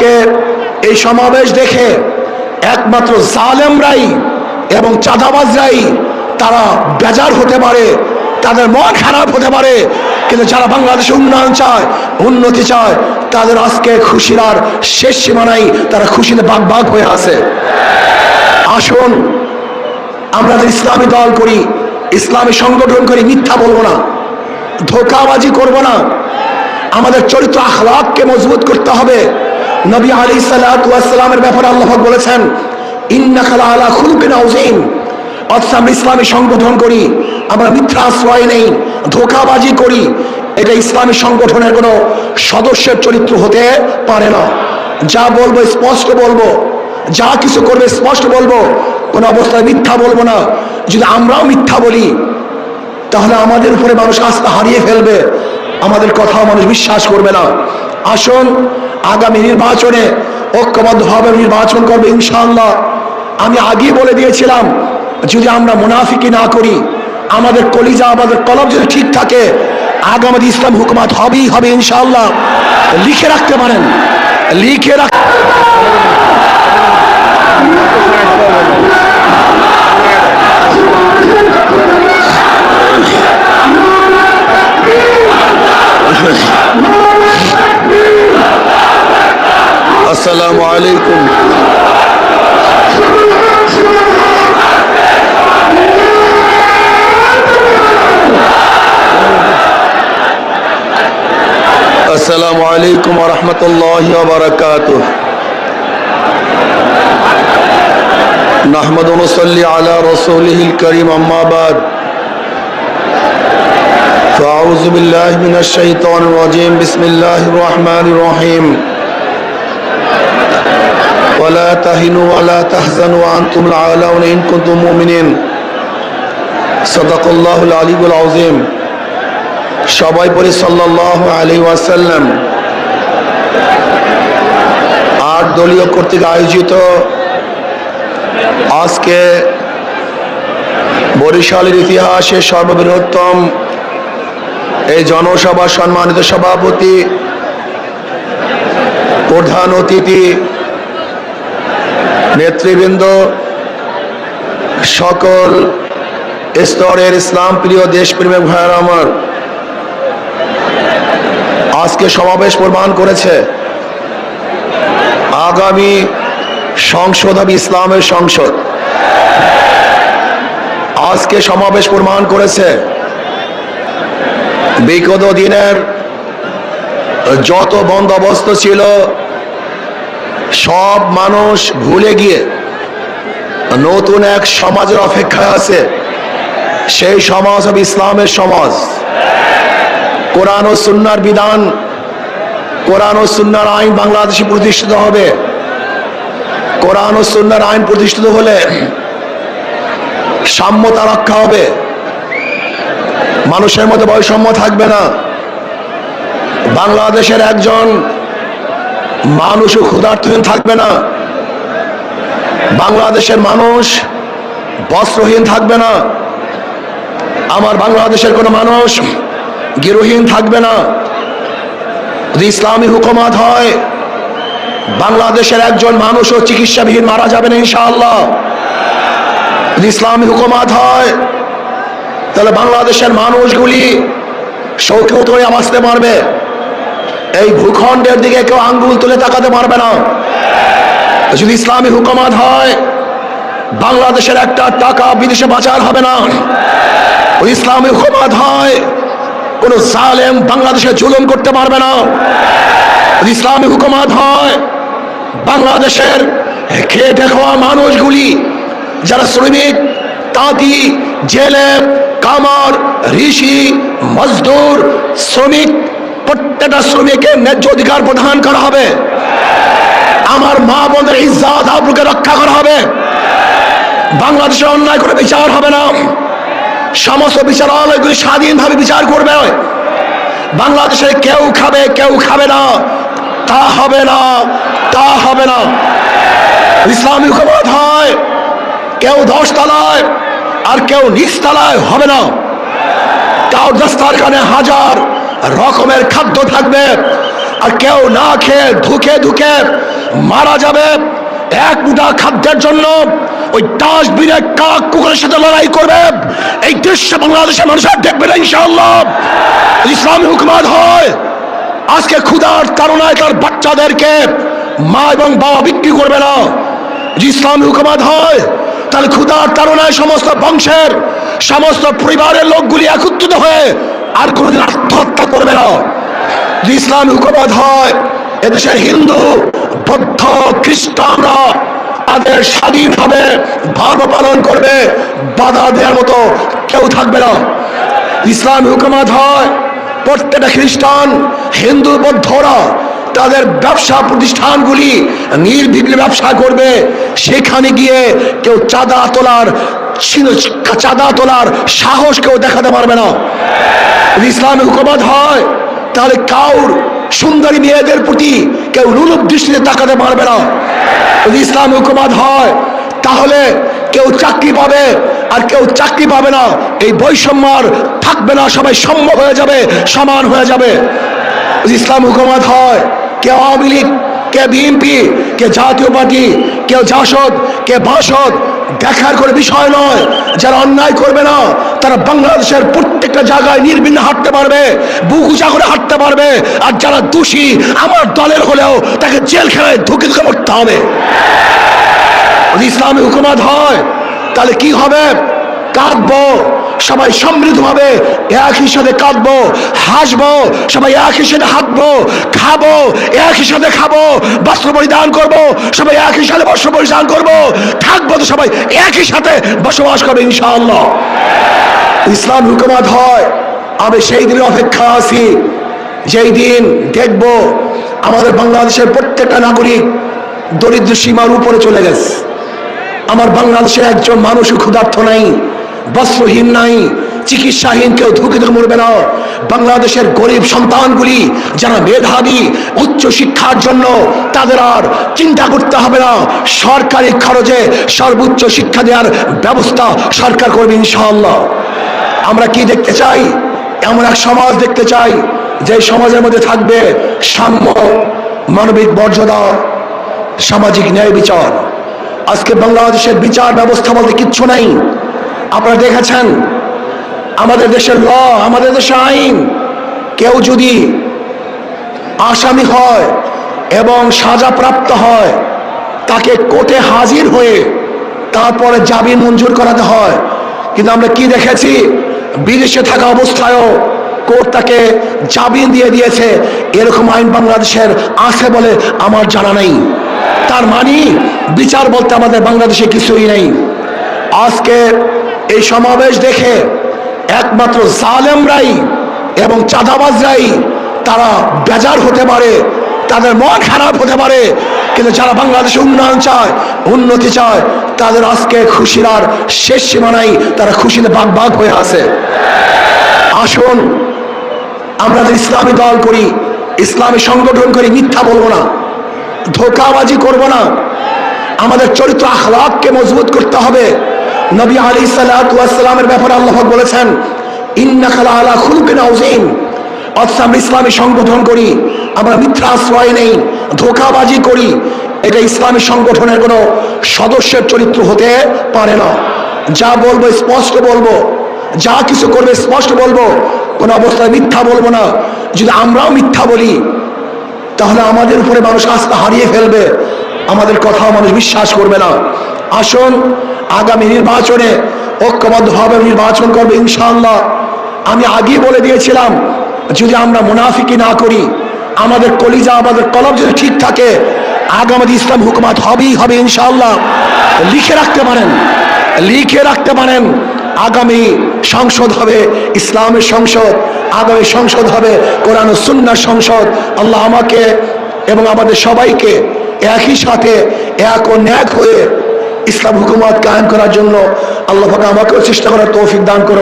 আজকে এই সমাবেশ দেখে একমাত্র জালেমরাই এবং চাঁদাবাজরাই তারা বেজার হতে পারে, তাদের মন খারাপ হতে পারে, কিন্তু যারা বাংলাদেশে উন্নয়ন চায়, উন্নতি চায়, তাদের আজকে খুশির আর শেষ সীমানাই তারা খুশিতে বাগ বাগ হয়ে আছে। আসুন, আমরা যে ইসলামী দল করি, ইসলামী সংগঠন করি, মিথ্যা বলব না, ধোকাবাজি করব না, আমাদের চরিত্র আখলাককে মজবুত করতে হবে। নবী আলী সাল্লামের ব্যাপারে আল্লাহ বলেছেন, ইন্নাকালা আলা খুলকিন আউজিম অথচ আমরা ইসলামী সংগঠন করি, আমরা মিথ্যা আশ্রয় নেই, ধোকাবাজি করি। এটা ইসলামী সংগঠনের কোনো সদস্যের চরিত্র হতে পারে না। যা বলব, স্পষ্ট বলব, যা কিছু করবে, স্পষ্ট বলব, কোনো অবস্থায় মিথ্যা বলব না। যদি আমরাও মিথ্যা বলি, তাহলে আমাদের উপরে মানুষ আস্থা হারিয়ে ফেলবে, আমাদের কথাও মানুষ বিশ্বাস করবে না। আসুন আগামী নির্বাচনে ঐক্যবদ্ধভাবে নির্বাচন করবে ইনশাআল্লাহ। আমি আগেই বলে দিয়েছিলাম, যদি আমরা মুনাফিকি না করি, আমাদের কলিজা, আমাদের কলম যদি ঠিক থাকে, আগামী ইসলাম হুকুমাত হবেই হবে ইনশাআল্লাহ। লিখে রাখতে পারেন, লিখে রাখ السلام عليكم. السلام عليكم ورحمة الله وبركاته. نحمد ونصلي على رسوله الكريم أما بعد. فأعوذ بالله من الشيطان الرجيم. بسم الله الرحمن الرحيم. ولا تهنوا ولا تحزنوا وأنتم العالون إن كنتم مؤمنين صدق الله العلي العظيم সবাই পড়ি সাল্লাল্লাহু আলাইহি ওয়াসাল্লাম আট দলীয় কর্তৃক আয়োজিত আজকে বরিশালের ইতিহাসে সর্ববৃহত্তম এই জনসভা সম্মানিত সভাপতি প্রধান অতিথি নেতৃবৃন্দ, সকল স্তরের ইসলাম প্রিয় দেশপ্রেমিক ভাইয়ের আমার, আজকে সমাবেশ প্রমাণ করেছে আগামী সংসদ হবে ইসলামের সংসদ। আজকে সমাবেশ প্রমাণ করেছে বিগত দিনের যত বন্দোবস্ত ছিল সব মানুষ ভুলে গিয়ে নতুন এক সমাজের অপেক্ষায় আছে। সেই সমাজ হবে ইসলামের সমাজ। কোরআন ও সুন্নার বিধান, কোরআন ও সুন্নার আইন বাংলাদেশে প্রতিষ্ঠিত হবে। কোরআন ও সুন্নার আইন প্রতিষ্ঠিত হলে সাম্যতা রক্ষা হবে। মানুষের মধ্যে বৈষম্য থাকবে না। বাংলাদেশের একজন মানুষও ক্ষুধার্থহীন থাকবে না। বাংলাদেশের মানুষ বস্ত্রহীন থাকবে না। আমার বাংলাদেশের কোনো মানুষ গৃহহীন থাকবে না। যদি ইসলামী হুকুমাত হয়, বাংলাদেশের একজন মানুষও চিকিৎসাবিহীন মারা যাবে না ইনশাআল্লাহ। যদি ইসলামী হুকুমাত হয়, তাহলে বাংলাদেশের মানুষগুলি শৌকে ধরে বাঁচতে পারবে। এই ভূখণ্ডের দিকে কেউ আঙ্গুল তুলে তাকাতে পারবে না। যদি ইসলামী হুকুমাত হয়, বাংলাদেশের একটা টাকা বিদেশে বাঁচার হবে না। ইসলামী হুকুমাত হয়, কোন জালেম বাংলাদেশে জুলুম করতে পারবে না। ইসলামী হুকুমাত হয়, বাংলাদেশের খেটে খাওয়া মানুষগুলি, যারা শ্রমিক, তাঁতি, জেলে, কামার, ঋষি, মজদুর, শ্রমিক প্রত্যেকটা শ্রমিকের ন্যায্য অধিকার প্রদান করা হবে। আমার মা বোনের ইজ্জাত, আবরুকে রক্ষা করা হবে। বাংলাদেশে অন্যায় করে বিচার হবে না। সমস্ত বিচারালয়গুলি স্বাধীনভাবে বিচার করবে। বাংলাদেশে কেউ খাবে কেউ খাবে না। তা হবে না, তা হবে না। ইসলামী হুকুমত হয়। কেউ দশ তলায় আর কেউ নিচ তলায় হবে না। কাউ দস্তারখানে হাজার রকমের খাদ্য থাকবে। আর কেউ না খেয়ে ধুকে ধুকে মারা যাবে। এক মুঠা খাদ্যের জন্য ওই ডাস্টবিনে কাক কুকুরের সাথে লড়াই করবে। এই দৃশ্য বাংলাদেশের মানুষের দেখবে না, ইনশাআল্লাহ। ইসলামী হুকুমাত হয়, আজকে ক্ষুধার তারণায় তার বাচ্চাদেরকে মা এবং বাবা বিক্রি করবে না। ইসলামী হুকুমাত হয়, তাহলে ক্ষুধার তারণায় সমস্ত বংশের, সমস্ত পরিবারের লোকগুলি একত্রিত হয়ে আর কোনোদিন আত্মহত্যা করবে না। ইসলামী হুকুমাত হয় এদেশের হিন্দু, বৌদ্ধ, খ্রিস্টানরা তাদের স্বাধীনভাবে ধর্ম পালন করবে, বাধা দেওয়ার মতো কেউ থাকবে না। ইসলাম হুকুমাত হয়, প্রত্যেকটা খ্রিস্টান, হিন্দু, বৌদ্ধরা তাদের ব্যবসা প্রতিষ্ঠানগুলি নির্বিঘ্নে ব্যবসা করবে। সেখানে গিয়ে কেউ চাঁদা তোলার চাঁদা তোলার সাহস কেউ দেখাতে পারবে না। ইসলামী হুকুমত হয়, তাহলে কাউর সুন্দরী মেয়েদের প্রতি কেউ রুলুপ দৃষ্টিতে তাকাতে পারবে না। যদি ইসলামী হুকুমত হয়, তাহলে কেউ চাকরি পাবে আর কেউ চাকরি পাবে না। এই বৈষম্য আর থাকবে না, সবাই সম্ম হয়ে যাবে, সমান হয়ে যাবে। ইসলাম হুকুমত হয়, কে আওয়ামী লীগ, কে বিএনপি, কে জাতীয় পার্টি কেউ জাসদ, কে বাসদ দেখার করে বিষয় নয়। যারা অন্যায় করবে না, তারা বাংলাদেশের প্রত্যেকটা জায়গায় নির্বিঘ্নে হাঁটতে পারবে বুকুচা করে হাঁটতে পারবে। আর যারা দোষী, আমার দলের হলেও তাকে জেলখানায় ঢুকে ঢুকে মরতে হবে। ইসলামী হুকুমত হয়, তাহলে কি হবে? কাঁদবো, সবাই সমৃদ্ধ সমৃদ্ধভাবে একই সাথে কাঁদবো, হাসবো, সবাই একই সাথে হাঁটবো, খাব একই সাথে খাব, বস্ত্র পরিধান করব, সবাই একই সাথে বস্ত্র পরিধান করব, থাকব তো সবাই একই সাথে বসবাস করবে ইনশাআল্লাহ। ইসলাম হুকুমত হয়, আমি সেই দিনের অপেক্ষা আছি, যেই দিন দেখব আমাদের বাংলাদেশের প্রত্যেকটা নাগরিক দরিদ্র সীমার উপরে চলে গেছে। আমার বাংলাদেশে একজন মানুষও ক্ষুধার্থ নাই। বস্ত্রহীন নাই, চিকিৎসাহীন কেউ ধুকে ধুকে মরবে না। বাংলাদেশের গরিব সন্তানগুলি যারা মেধাবী, উচ্চ শিক্ষার জন্য তাদের আর চিন্তা করতে হবে না। সরকারি খরচে সর্বোচ্চ শিক্ষা দেওয়ার ব্যবস্থা সরকার করবে ইনশাআল্লাহ। আমরা কি দেখতে চাই? এমন এক সমাজ দেখতে চাই, যে সমাজের মধ্যে থাকবে সাম্য, মানবিক মর্যাদা, সামাজিক ন্যায় বিচার। আজকে বাংলাদেশের বিচার ব্যবস্থা বলতে কিচ্ছু নাই। আপনারা দেখেছেন? আমাদের দেশের ল, আমাদের দেশের আইন। কেউ যদি আসামি হয় এবং সাজাপ্রাপ্ত হয়, তাকে কোর্টে হাজির হয়ে তারপরে জামিন মঞ্জুর করাতে হয়। কিন্তু আমরা কি দেখেছি? বিদেশে থাকা অবস্থায়ও কোর্ট তাকে জামিন দিয়ে দিয়েছে। এরকম আইন বাংলাদেশের আছে বলে আমার জানা নেই। তার মানে বিচার বলতে আমাদের বাংলাদেশে কিছুই নেই। আজকে এই সমাবেশ দেখে একমাত্র জালেমরাই এবং চাঁদাবাজরাই তারা বেজার হতে পারে, তাদের মন খারাপ হতে পারে। কিন্তু যারা বাংলাদেশে উন্নয়ন চায়, উন্নতি চায়, তাদের আজকে খুশির আর শেষ সীমানাই তারা খুশিতে বাঘ বাঘ হয়ে আছে। আসুন, আমরা যে ইসলামী দল করি, ইসলামী সংগঠন করি, মিথ্যা বলব না, ধোকাবাজি করব না। আমাদের চরিত্র আখলাককে মজবুত করতে হবে। নবী আলী সাল্লামের ব্যাপারে আল্লাহ বলেছেন ইন্না খালা আলা খুলকেন আউজিম অথচ আমরা ইসলামী সংগঠন করি, আমরা মিথ্যা আশ্রয় নেই, ধোকাবাজি করি। এটা ইসলামী সংগঠনের কোনো সদস্যের চরিত্র হতে পারে না। যা বলব, স্পষ্ট বলব, যা কিছু করবে স্পষ্ট বলব, কোনো অবস্থায় মিথ্যা বলব না। যদি আমরাও মিথ্যা বলি, তাহলে আমাদের উপরে মানুষ আস্থা হারিয়ে ফেলবে, আমাদের কথা মানুষ বিশ্বাস করবে না। আসুন, আগামী নির্বাচনে ঐক্যবদ্ধভাবে নির্বাচন করবে ইনশাআল্লাহ। আমি আগে বলে দিয়েছিলাম, যদি আমরা মুনাফিকি না করি, আমাদের কলিজা, আমাদের কলম যদি ঠিক থাকে আগামী ইসলাম হুকুমাত হবেই হবে ইনশাআল্লাহ। লিখে রাখতে পারেন, লিখে রাখতে পারেন, আগামী সংসদ হবে ইসলামের সংসদ, আগামী সংসদ হবে কোরআন সুন্নার সংসদ। আল্লাহ আমাকে এবং আমাদের সবাইকে একই সাথে এক ও ন্যাক হয়ে ইসলাম হুকুমত কায়েম করার জন্য আল্লাহ আমাকেও চেষ্টা করার তৌফিক দান করো